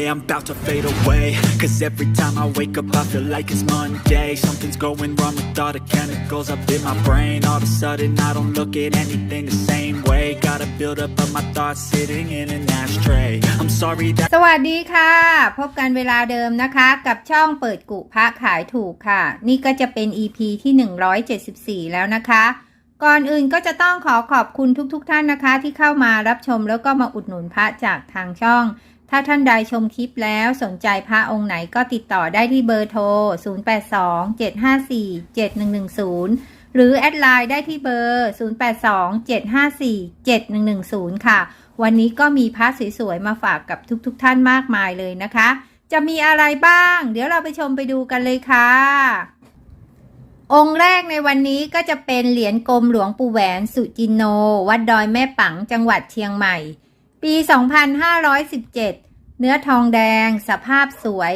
yeah, I'm about to fade away. Cause every time I wake up, I feel like it's Monday. Something's going wrong with all the chemicals up in my brain. All of a sudden, I don't look at anything the same way. Gotta build up of my thoughts sitting in an ashtray. I'm sorry that. สวัสดีค่ะ พบกันเวลาเดิมนะคะ กับช่องเปิดกุพระขายถูกค่ะ นี่ก็จะเป็น EP ที่ 174 แล้วนะคะก่อนอื่นก็จะต้องขอขอบคุณทุกๆทท่านนะคะ ที่เข้ามารับชมแล้วก็มาอุดหนุนพระจากทางช่อง ถ้าท่านใดชมคลิปแล้วสนใจพระองค์ไหนก็ติดต่อได้ที่เบอร์โทร 0827547110 หรือแอดไลน์ได้ที่เบอร์ 0827547110 ค่ะ วันนี้ก็มีพระสวยๆมาฝากกับทุกๆทท่านมากมายเลยนะคะ จะมีอะไรบ้าง เดี๋ยวเราไปชมไปดูกันเลยค่ะ องค์แรกในวันนี้ก็จะเป็นเหรียญกรมหลวงปู่แหวนสุจินโน วัดดอยแม่ปังจังหวัดเชียงใหม่ ปี 2517 เนื้อทองแดง สภาพสวย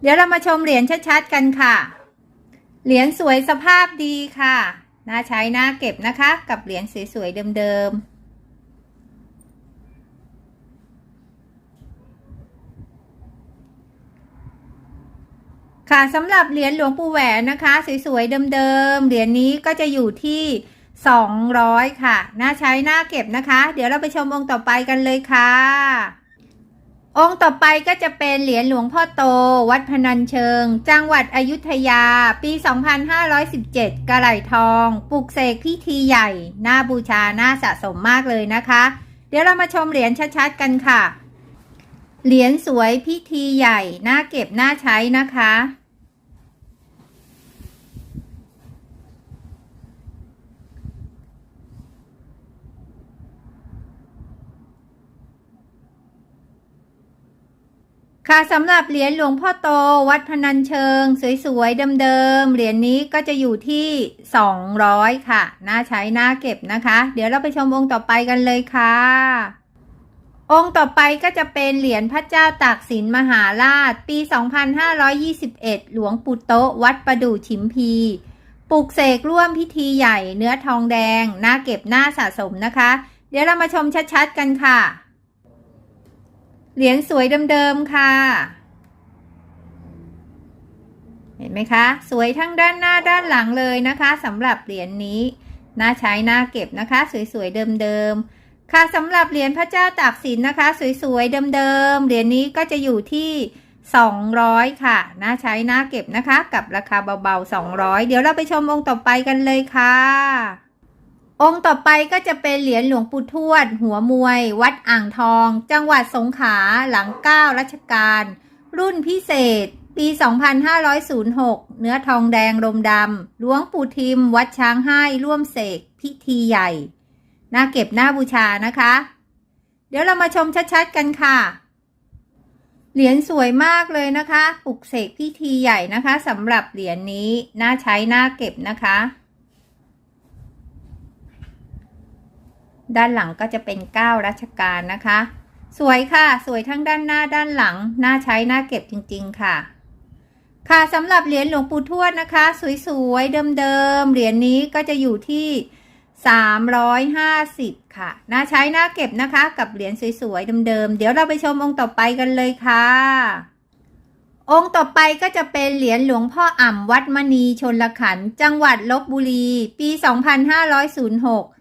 เดี๋ยวเรามาชมเหรียญชัดๆกันค่ะ เหรียญสวยสภาพดีค่ะ น่าใช้น่าเก็บนะคะ กับเหรียญสวยๆเดิมๆค่ะสำหรับเหรียญหลวงปู่แหวนนะคะ สวยๆเดิมๆเหรียญนี้ก็จะอยู่ที่ 200 ค่ะ น่าใช้น่าเก็บนะคะ เดี๋ยวเราไปชมองค์ต่อไปกันเลยค่ะ องค์ต่อไปก็จะเป็นเหรียญหลวงพ่อโต วัดพนัญเชิง จังหวัดอยุธยา ปี 2517 กระไหลทอง ปลุกเสกพิธีใหญ่ น่าบูชา น่าสะสมมากเลยนะคะ เดี๋ยวเรามาชมเหรียญชัดๆกันค่ะ เหรียญสวยพิธีใหญ่ น่าเก็บ น่าใช้นะคะ ค่ะสำหรับเหรียญหลวงพ่อโตวัดพนัญเชิง สวยๆเดิมๆเหรียญนี้ก็จะอยู่ที่ 200 ค่ะ น่าใช้น่าเก็บนะคะ เดี๋ยวเราไปชมองค์ต่อไปกันเลยค่ะ องค์ต่อไปก็จะเป็นเหรียญพระเจ้าตากสินมหาราช ปี 2521 หลวงปู่โตวัดประดู่ฉิมพีปลุกเสกร่วมพิธีใหญ่เนื้อทองแดง น่าเก็บน่าสะสมนะคะ เดี๋ยวเรามาชมชัดๆกันค่ะ เหรียญสวยเดิมๆค่ะ เห็นไหมคะ สวยทั้งด้านหน้าด้านหลังเลยนะคะสำหรับเหรียญนี้น่าใช้น่าเก็บนะคะ สวยๆเดิมๆค่ะสำหรับเหรียญพระเจ้าตากสินนะคะ สวยๆเดิมๆเหรียญนี้ก็จะอยู่ที่200 ค่ะ น่าใช้ น่าเก็บนะคะ กับราคาเบาๆ 200 เดี๋ยวเราไปชมองค์ต่อไปกันเลยค่ะ องค์ต่อไปก็จะเป็นเหรียญหลวงปู่ทวด หัวมวย วัดอ่างทอง จังหวัดสงขลาหลังเก้ารัชกาลรุ่นพิเศษ ปี 2506 เนื้อทองแดงรมดำหลวงปู่ทิม วัดช้างให้ร่วมเสกพิธีใหญ่น่าเก็บน่าบูชานะคะ เดี๋ยวเรามาชมชัดๆกันค่ะ เหรียญสวยมากเลยนะคะปลุกเสกพิธีใหญ่นะคะสำหรับเหรียญนี้น่าใช้น่าเก็บนะคะ ด้านหลังก็จะเป็นเก้ารัชกาลนะคะ สวยค่ะ สวยทั้งด้านหน้าด้านหลัง น่าใช้น่าเก็บจริง ๆ ค่ะ ค่ะสำหรับเหรียญหลวงปู่ทวดนะคะ สวยๆ เดิมๆ เหรียญนี้ก็จะอยู่ที่ 350 ค่ะ น่าใช้น่าเก็บนะคะ กับเหรียญสวยๆ เดิมๆ เดี๋ยวเราไปชมองค์ต่อไปกันเลยค่ะองค์ต่อไปก็จะเป็นเหรียญหลวงพ่ออ่ำวัดมณีชนละขัน จังหวัดลบบุรี ปี 2506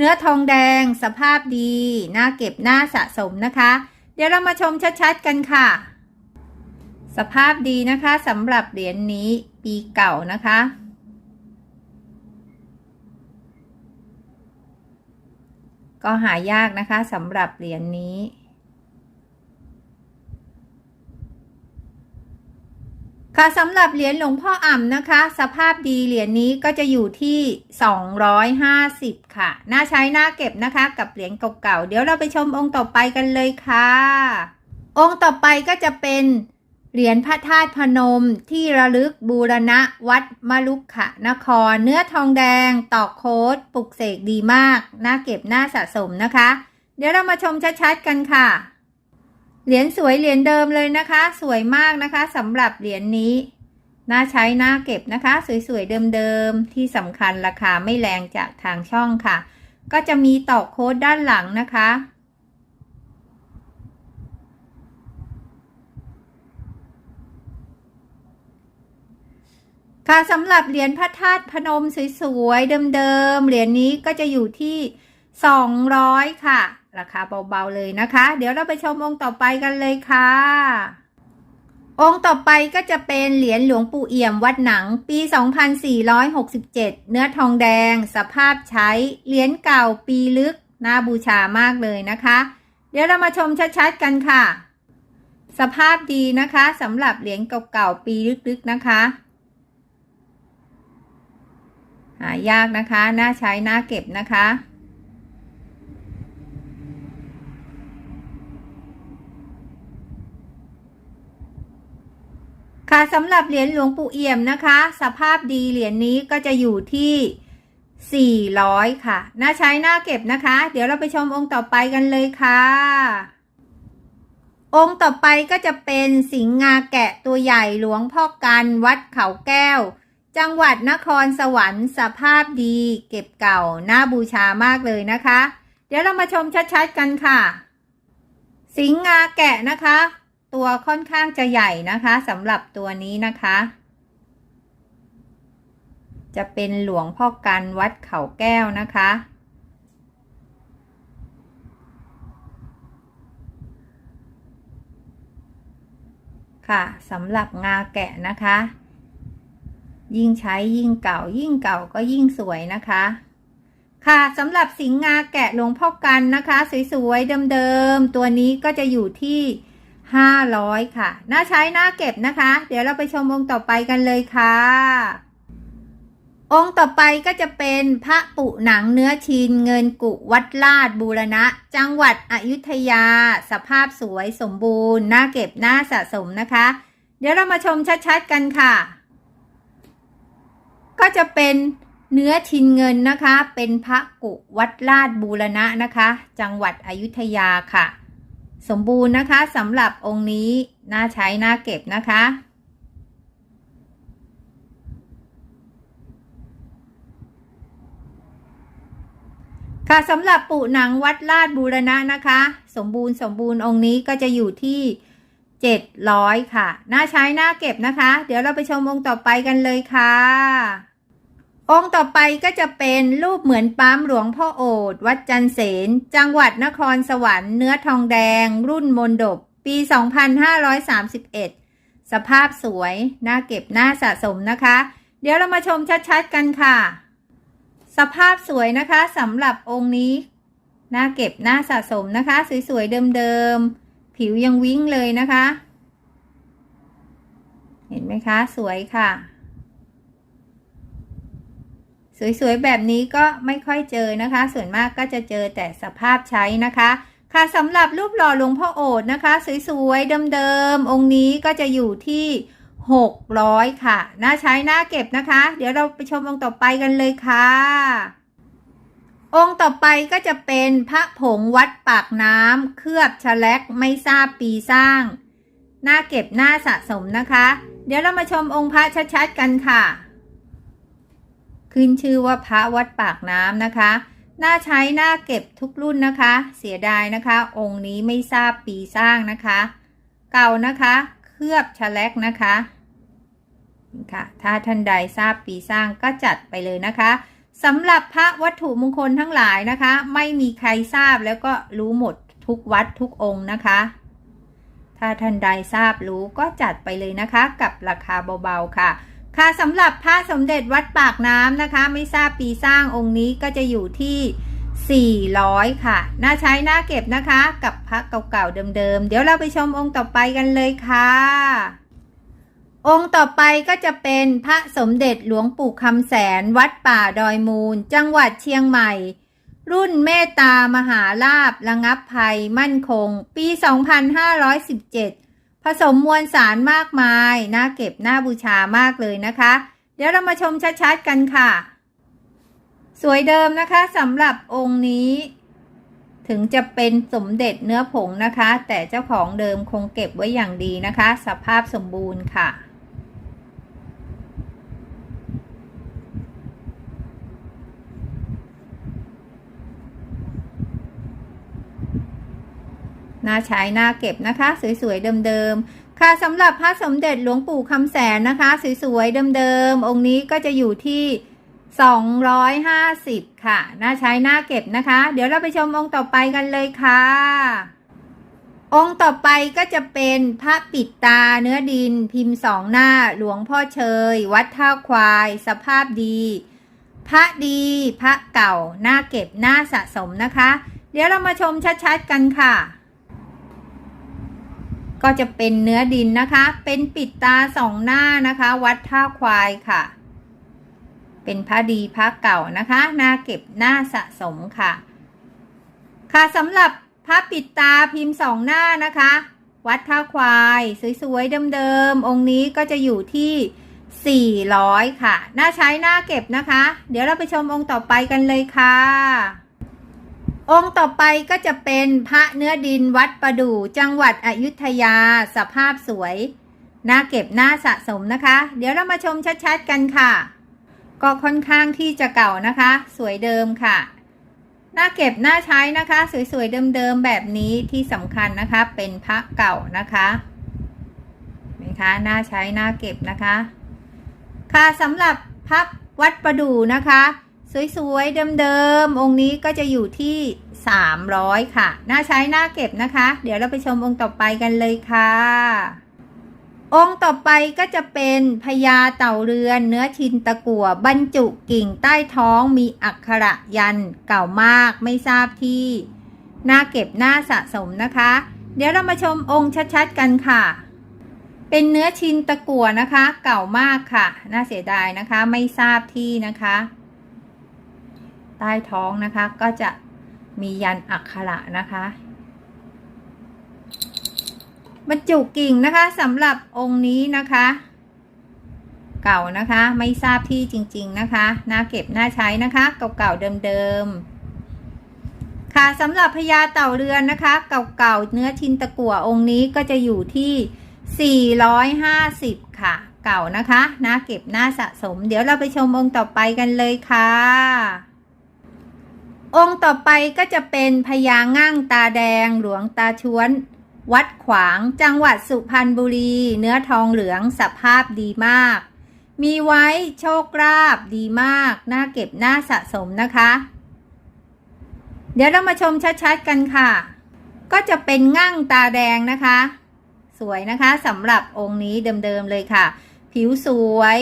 เนื้อทองแดงสภาพดีน่าเก็บน่าสะสมนะคะ เดี๋ยวเรามาชมชัดๆกันค่ะ สภาพดีนะคะสำหรับเหรียญนนี้ปีเก่านะคะ ก็หายากนะคะสำหรับเหรียญนนี้ ค่ะสำหรับเหรียญหลวงพ่ออ่ำนะคะ สภาพดีเหรียญนี้ก็จะอยู่ที่ 250 ค่ะ น่าใช้น่าเก็บนะคะ กับเหรียญเก่าๆเดี๋ยวเราไปชมองค์ต่อไปกันเลยค่ะ องค์ต่อไปก็จะเป็นเหรียญพระธาตุพนมที่ระลึกบูรณะวัดมลุกขะนคร เนื้อทองแดง ตอกโค้ดปลุกเสกดีมาก น่าเก็บน่าสะสมนะคะ เดี๋ยวเรามาชมชัดๆกันค่ะ เหรียญสวยเหรียญเดิมเลยนะคะ สวยมากนะคะสำหรับเหรียญนนี้ น่าใช้น่าเก็บนะคะ สวยๆเดิมๆที่สำคัญราคาไม่แรงจากทางช่องค่ะ ก็จะมีตอกโค้ดด้านหลังนะคะ ค่ะสำหรับเหรียญพระธาตุพนมสวยๆเดิมๆเหรียญนี้ก็จะอยู่ที่ 200 ค่ะ ราคาเบาๆเลยนะคะ เดี๋ยวเราไปชมองค์ต่อไปกันเลยค่ะ องค์ต่อไปก็จะเป็นเหรียญหลวงปู่เอี่ยมวัดหนังปี 2467 เนื้อทองแดง สภาพใช้ เหรียญเก่าปีลึก น่าบูชามากเลยนะคะ เดี๋ยวเรามาชมชัดๆกันค่ะ สภาพดีนะคะสำหรับเหรียญเก่าๆปีลึกๆนะคะหายากนะคะ น่าใช้ น่าเก็บนะคะ ค่ะสำหรับเหรียญหลวงปู่เอี่ยมนะคะ สภาพดีเหรียญนี้ก็จะอยู่ที่ 400 ค่ะ น่าใช้น่าเก็บนะคะ เดี๋ยวเราไปชมองค์ต่อไปกันเลยค่ะ องค์ต่อไปก็จะเป็นสิงห์งาแกะตัวใหญ่หลวงพ่อกันวัดเขาแก้ว จังหวัดนครสวรรค์สภาพดีเก็บเก่า น่าบูชามากเลยนะคะ เดี๋ยวเรามาชมชัดๆกันค่ะ สิงห์งาแกะนะคะ ตัวค่อนข้างจะใหญ่นะคะสำหรับตัวนี้นะคะ จะเป็นหลวงพ่อกันวัดเขาแก้วนะคะ ค่ะสำหรับงาแกะนะคะ ยิ่งใช้ยิ่งเก่ายิ่งเก่าก็ยิ่งสวยนะคะค่ะสำหรับสิงห์งาแกะหลวงพ่อกันนะคะ สวยๆเดิมๆตัวนี้ก็จะอยู่ที่ 500 ค่ะ น่าใช้ น่าเก็บนะคะ เดี๋ยวเราไปชมองค์ต่อไปกันเลยค่ะ องค์ต่อไปก็จะเป็นพระปุหนังเนื้อชินเงินกุวัดลาดบูรณะ จังหวัดอยุธยา สภาพสวยสมบูรณ์ น่าเก็บ น่าสะสมนะคะ เดี๋ยวเรามาชมชัดๆกันค่ะ ก็จะเป็นเนื้อชินเงินนะคะ เป็นพระกุวัดลาดบูรณะนะคะ จังหวัดอยุธยาค่ะ สมบูรณ์นะคะสำหรับองค์นี้น่าใช้น่าเก็บนะคะ ค่ะสำหรับปู่หนังวัดลาดบูรณะนะคะ สมบูรณ์สมบูรณ์องค์นี้ก็จะอยู่ที่ 700 ค่ะ น่าใช้น่าเก็บนะคะ เดี๋ยวเราไปชมองค์ต่อไปกันเลยค่ะ องค์ต่อไปก็จะเป็นรูปเหมือนปั๊มหลวงพ่อโอษวัดจันเสน จังหวัดนครสวรรค์เนื้อทองแดง รุ่นมนดบ ปี 2531 สภาพสวย น่าเก็บน่าสะสมนะคะ เดี๋ยวเรามาชมชัดๆกันค่ะ สภาพสวยนะคะสำหรับองค์นี้ น่าเก็บน่าสะสมนะคะ สวยๆเดิมๆ ผิวยังวิ่งเลยนะคะ เห็นไหมคะ สวยค่ะ สวยๆ แบบนี้ก็ไม่ค่อยเจอนะคะ ส่วนมากก็จะเจอแต่สภาพใช้นะคะ ค่ะสำหรับรูปหล่อหลวงพ่อโอษนะคะ สวยๆ เดิมๆ องค์นี้ก็จะอยู่ที่ 600 ค่ะ น่าใช้น่าเก็บนะคะ เดี๋ยวเราไปชมองค์ต่อไปกันเลยค่ะ องค์ต่อไปก็จะเป็นพระผงวัดปากน้ำเคลือบฉลักไม่ทราบปีสร้าง น่าเก็บน่าสะสมนะคะ เดี๋ยวเรามาชมองค์พระชัดๆ กันค่ะ ขึ้นชื่อว่าพระวัดปากน้ำนะคะ น่าใช้น่าเก็บทุกรุ่นนะคะ เสียดายนะคะ องค์นี้ไม่ทราบปีสร้างนะคะ เก่านะคะ เคลือบฉลักนะคะค่ะถ้าท่านใดทราบปีสร้างก็จัดไปเลยนะคะสำหรับพระวัตถุมงคลทั้งหลายนะคะ ไม่มีใครทราบแล้วก็รู้หมดทุกวัดทุกองค์นะคะ ถ้าท่านใดทราบรู้ก็จัดไปเลยนะคะ กับราคาเบาๆค่ะ ค่ะสำหรับพระสมเด็จวัดปากน้ำนะคะ ไม่ทราบปีสร้างองค์นี้ก็จะอยู่ที่ 400 ค่ะ น่าใช้น่าเก็บนะคะ กับพระเก่าๆเดิมๆ เดี๋ยวเราไปชมองค์ต่อไปกันเลยค่ะ องค์ต่อไปก็จะเป็นพระสมเด็จหลวงปู่คำแสนวัดป่าดอยมูล จังหวัดเชียงใหม่ รุ่นเมตตามหาลาบระงับภัยมั่นคง ปี 2517 สมมวลสารมากมายน่าเก็บน่าบูชามากเลยนะคะ เดี๋ยวเรามาชมชัดๆกันค่ะ สวยเดิมนะคะสำหรับองค์นี้ ถึงจะเป็นสมเด็จเนื้อผงนะคะ แต่เจ้าของเดิมคงเก็บไว้อย่างดีนะคะ สภาพสมบูรณ์ค่ะ น่าใช้น่าเก็บนะคะ สวยๆเดิมๆค่ะสำหรับพระสมเด็จหลวงปู่คำแสนนะคะ สวยๆเดิมๆองค์นี้ก็จะอยู่ที่ 250 ค่ะ น่าใช้น่าเก็บนะคะ เดี๋ยวเราไปชมองค์ต่อไปกันเลยค่ะ องค์ต่อไปก็จะเป็นพระปิดตาเนื้อดินพิมพ์สองหน้าหลวงพ่อเชย วัดท่าควาย สภาพดีพระดีพระเก่าน่าเก็บน่าสะสมนะคะ เดี๋ยวเรามาชมชัดๆกันค่ะ ก็จะเป็นเนื้อดินนะคะ เป็นปิดตาสองหน้านะคะ วัดท่าควายค่ะ เป็นพระดีพระเก่านะคะน่าเก็บหน่าสะสมค่ะ ค่ะสำหรับพระปิดตาพิมพ์สองหน้านะคะ วัดท่าควายสวยๆเดิมๆองค์นี้ก็จะอยู่ที่400 ค่ะ น่าใช้น่าเก็บนะคะ เดี๋ยวเราไปชมองค์ต่อไปกันเลยค่ะ องค์ต่อไปก็จะเป็นพระเนื้อดินวัดประดู่จังหวัดอยุธยาสภาพสวยน่าเก็บน่าสะสมนะคะ เดี๋ยวเรามาชมชัดๆกันค่ะ ก็ค่อนข้างที่จะเก่านะคะ สวยเดิมค่ะน่าเก็บน่าใช้นะคะ สวยๆเดิมๆแบบนี้ที่สำคัญนะคะ เป็นพระเก่านะคะเห็นคะน่าใช้น่าเก็บนะคะ ค่ะสำหรับพับวัดประดู่นะคะ สวยๆ เดิมๆ องค์นี้ก็จะอยู่ที่ 300 ค่ะ น่าใช้น่าเก็บนะคะ เดี๋ยวเราไปชมองค์ต่อไปกันเลยค่ะ องค์ต่อไปก็จะเป็นพญาเต่าเรือน เนื้อชินตะกั่วบรรจุกิ่งใต้ท้องมีอักขระยันเก่ามากไม่ทราบที่ น่าเก็บน่าสะสมนะคะ เดี๋ยวเรามาชมองค์ชัดๆ กันค่ะเป็นเนื้อชินตะกั่วนะคะ เก่ามากค่ะ น่าเสียดายนะคะ ไม่ทราบที่นะคะ ใต้ท้องนะคะ ก็จะมียันอักขระนะคะ บรรจุกิ่งนะคะสำหรับองค์นี้นะคะ เก่านะคะไม่ทราบที่จริง ๆนะคะน่าเก็บน่าใช้นะคะเก่าๆเดิมๆค่ะสำหรับพญาเต่าเรือนนะคะ เก่าๆเนื้อชินตะกั่วองค์นี้ก็จะอยู่ที่ 450 ค่ะ เก่านะคะน่าเก็บน่าสะสม เดี๋ยวเราไปชมองค์ต่อไปกันเลยค่ะ องค์ต่อไปก็จะเป็นพญาง่างตาแดงหลวงตาชวน วัดขวางจังหวัดสุพรรณบุรี เนื้อทองเหลืองสภาพดีมาก มีไว้โชคลาภดีมาก น่าเก็บน่าสะสมนะคะ เดี๋ยวเรามาชมชัดๆกันค่ะ ก็จะเป็นง่างตาแดงนะคะ สวยนะคะสำหรับองค์นี้เดิมๆเลยค่ะ ผิวสวย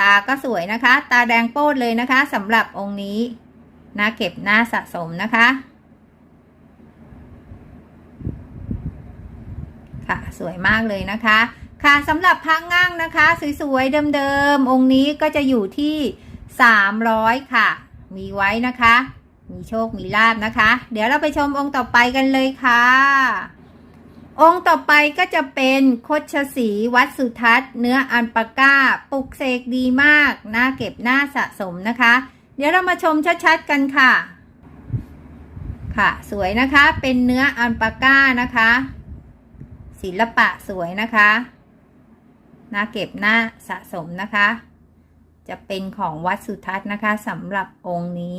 ตาก็สวยนะคะ ตาแดงโป้ดเลยนะคะสำหรับองค์นี้ น่าเก็บน่าสะสมนะคะค่ะสวยมากเลยนะคะ ค่ะสำหรับพักง่างนะคะ สวยๆเดิมๆองค์นี้ก็จะอยู่ที่ 300 ค่ะ มีไว้นะคะ มีโชคมีลาบนะคะ เดี๋ยวเราไปชมองค์ต่อไปกันเลยค่ะ องค์ต่อไปก็จะเป็นโคชสีวัดสุทัศน์เนื้ออันปาก้าปลุกเสกดีมากน่าเก็บน่าสะสมนะคะ เดี๋ยวเรามาชมชัดๆกันค่ะ ค่ะ สวยนะคะ เป็นเนื้ออันปาก้านะคะ ศิลปะสวยนะคะน่าเก็บน่าสะสมนะคะ จะเป็นของวัดสุทัศน์นะคะสำหรับองค์นี้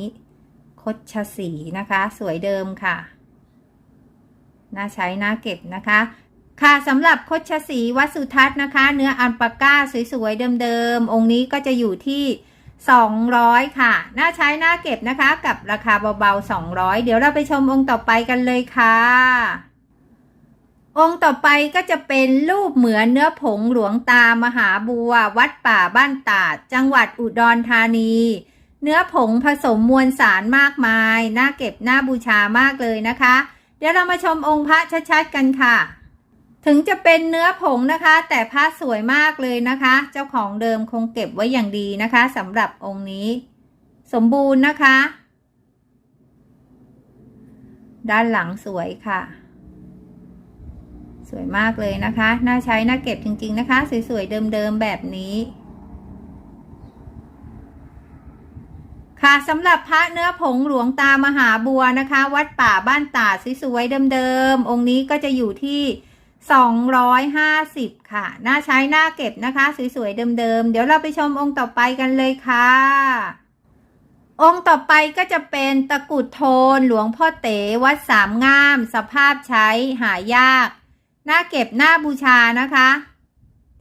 คดชสีนะคะ สวยเดิมค่ะน่าใช้น่าเก็บนะคะ ค่ะสำหรับคดชสีวัดสุทัศน์นะคะ เนื้ออันปาก้าสวยๆเดิมๆองค์นี้ก็จะอยู่ที่ 200 ค่ะ น่าใช้น่าเก็บนะคะ กับราคาเบาๆ 200 เดี๋ยวเราไปชมองค์ต่อไปกันเลยค่ะ องค์ต่อไปก็จะเป็นรูปเหมือนเนื้อผงหลวงตามหาบัว วัดป่าบ้านตาด จังหวัดอุดรธานี เนื้อผงผสมมวลสารมากมาย น่าเก็บน่าบูชามากเลยนะคะ เดี๋ยวเรามาชมองค์พระชัดๆกันค่ะ ถึงจะเป็นเนื้อผงนะคะ แต่พระสวยมากเลยนะคะ เจ้าของเดิมคงเก็บไว้อย่างดีนะคะสำหรับองค์นี้ สมบูรณ์นะคะ ด้านหลังสวยค่ะ สวยมากเลยนะคะ น่าใช้น่าเก็บจริง ๆ นะคะ สวย ๆ เดิม ๆ แบบนี้ค่ะสำหรับพระเนื้อผงหลวงตามหาบัวนะคะ วัดป่าบ้านตาสวยๆเดิมๆองค์นี้ก็จะอยู่ที่ 250 ค่ะ น่าใช้น่าเก็บนะคะ สวย ๆ เดิม ๆ เดี๋ยวเราไปชมองค์ต่อไปกันเลยค่ะ องค์ต่อไปก็จะเป็นตะกุดโทนหลวงพ่อเต๋วัดสามงาม สภาพใช้หายากน่าเก็บน่าบูชานะคะ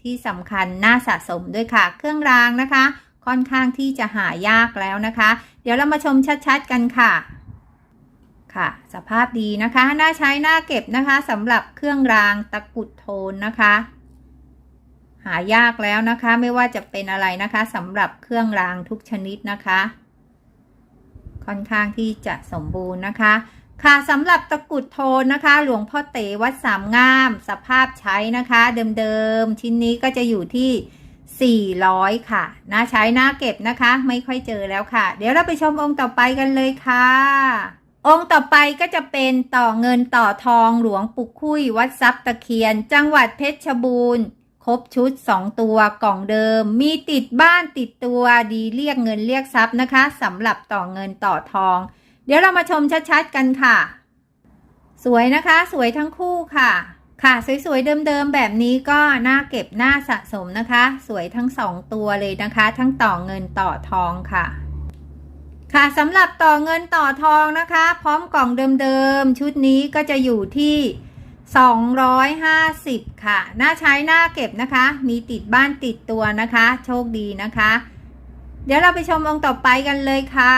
ที่สำคัญน่าสะสมด้วยค่ะ เครื่องรางนะคะ ค่อนข้างที่จะหายากแล้วนะคะ เดี๋ยวเรามาชมชัด ๆ กันค่ะ ค่ะ สภาพดีนะคะ น่าใช้น่าเก็บนะคะสำหรับเครื่องรางตะกุดโทนนะคะ หายากแล้วนะคะ ไม่ว่าจะเป็นอะไรนะคะสำหรับเครื่องรางทุกชนิดนะคะ ค่อนข้างที่จะสมบูรณ์นะคะ ค่ะสำหรับตะกุดโทนนะคะ หลวงพ่อเต๋วัดสามงาม สภาพใช้นะคะ เดิมๆชิ้นนี้ก็จะอยู่ที่400 ค่ะ น่าใช้น่าเก็บนะคะ ไม่ค่อยเจอแล้วค่ะ เดี๋ยวเราไปชมองค์ต่อไปกันเลยค่ะ องค์ต่อไปก็จะเป็นต่อเงินต่อทองหลวงปุกคุยวัดทรัพย์ตะเคียน จังหวัดเพชรบูรณ์ ครบชุด 2 ตัวกล่องเดิม มีติดบ้านติดตัวดีเรียกเงินเรียกทรัพย์นะคะสำหรับต่อเงินต่อทอง เดี๋ยวเรามาชมชัดๆกันค่ะ สวยนะคะสวยทั้งคู่ค่ะ ค่ะสวยๆเดิมๆแบบนี้ก็น่าเก็บน่าสะสมนะคะ สวยทั้งสองตัวเลยนะคะ ทั้งต่อเงินต่อทองค่ะ ค่ะสำหรับต่อเงินต่อทองนะคะ พร้อมกล่องเดิมๆ ชุดนี้ก็จะอยู่ที่ 250 ค่ะน่าใช้น่าเก็บนะคะ มีติดบ้านติดตัวนะคะ โชคดีนะคะ เดี๋ยวเราไปชมองค์ต่อไปกันเลยค่ะ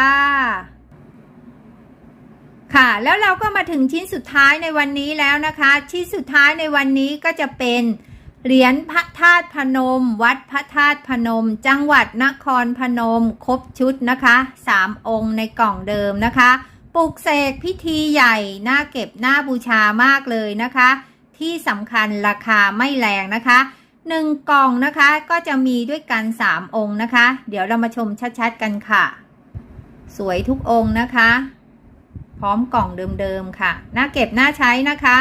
ค่ะแล้วเราก็มาถึงชิ้นสุดท้ายในวันนี้แล้วนะคะ ชิ้นสุดท้ายในวันนี้ก็จะเป็น เหรียญพระธาตุพนม วัดพระธาตุพนม จังหวัดนครพนม ครบชุดนะคะสามองค์ในกล่องเดิมนะคะปลุกเสกพิธีใหญ่น่าเก็บน่าบูชามากเลยนะคะ ที่สำคัญราคาไม่แรงนะคะหนึ่งกล่องนะคะก็จะมีด้วยกันสามองค์นะคะ เดี๋ยวเรามาชมชัดๆกันค่ะ สวยทุกองค์นะคะ พร้อมกล่องเดิมๆค่ะ น่าเก็บน่าใช้นะคะ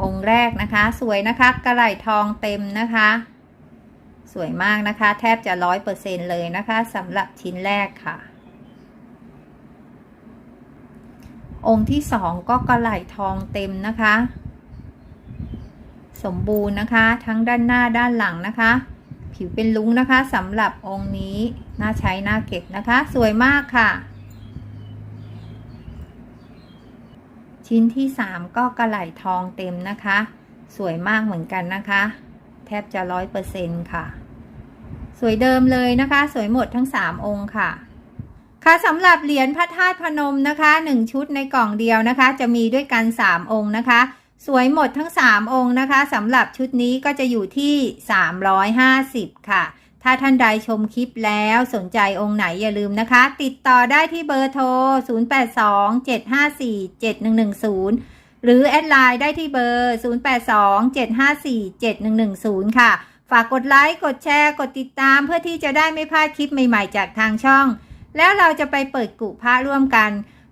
องค์แรกนะคะ สวยนะคะกระไหล่ทองเต็มนะคะ สวยมากนะคะ แทบจะร้อยเปอร์เซ็นเลยนะคะสำหรับชิ้นแรกค่ะ องค์ที่สองก็กระไหล่ทองเต็มนะคะ สมบูรณ์นะคะ ทั้งด้านหน้าด้านหลังนะคะ ผิวเป็นลุ้งนะคะสำหรับองค์นี้น่าใช้น่าเก็บนะคะ สวยมากค่ะ ชิ้นที่ 3 ก็กระไหล่ทองเต็มนะคะ สวยมากเหมือนกันนะคะ แทบจะร้อยเปอร์เซ็นค่ะ สวยเดิมเลยนะคะ สวยหมดทั้ง 3 องค์ค่ะ ค่ะสำหรับเหรียญพระธาตุพนมนะคะ 1 ชุดในกล่องเดียวนะคะ จะมีด้วยกัน 3 องค์นะคะ สวยหมดทั้ง 3 องค์นะคะสำหรับชุดนี้ก็จะอยู่ที่ 350 ค่ะ ถ้าท่านใดชมคลิปแล้วสนใจองค์ไหนอย่าลืมนะคะ ติดต่อได้ที่เบอร์โทร 0827547110 หรือแอดไลน์ได้ที่เบอร์ 0827547110 ค่ะ ฝากกดไลค์ กดแชร์ กดติดตามเพื่อที่จะได้ไม่พลาดคลิปใหม่ๆ จากทางช่อง แล้วเราจะไปเปิดกุพระร่วมกัน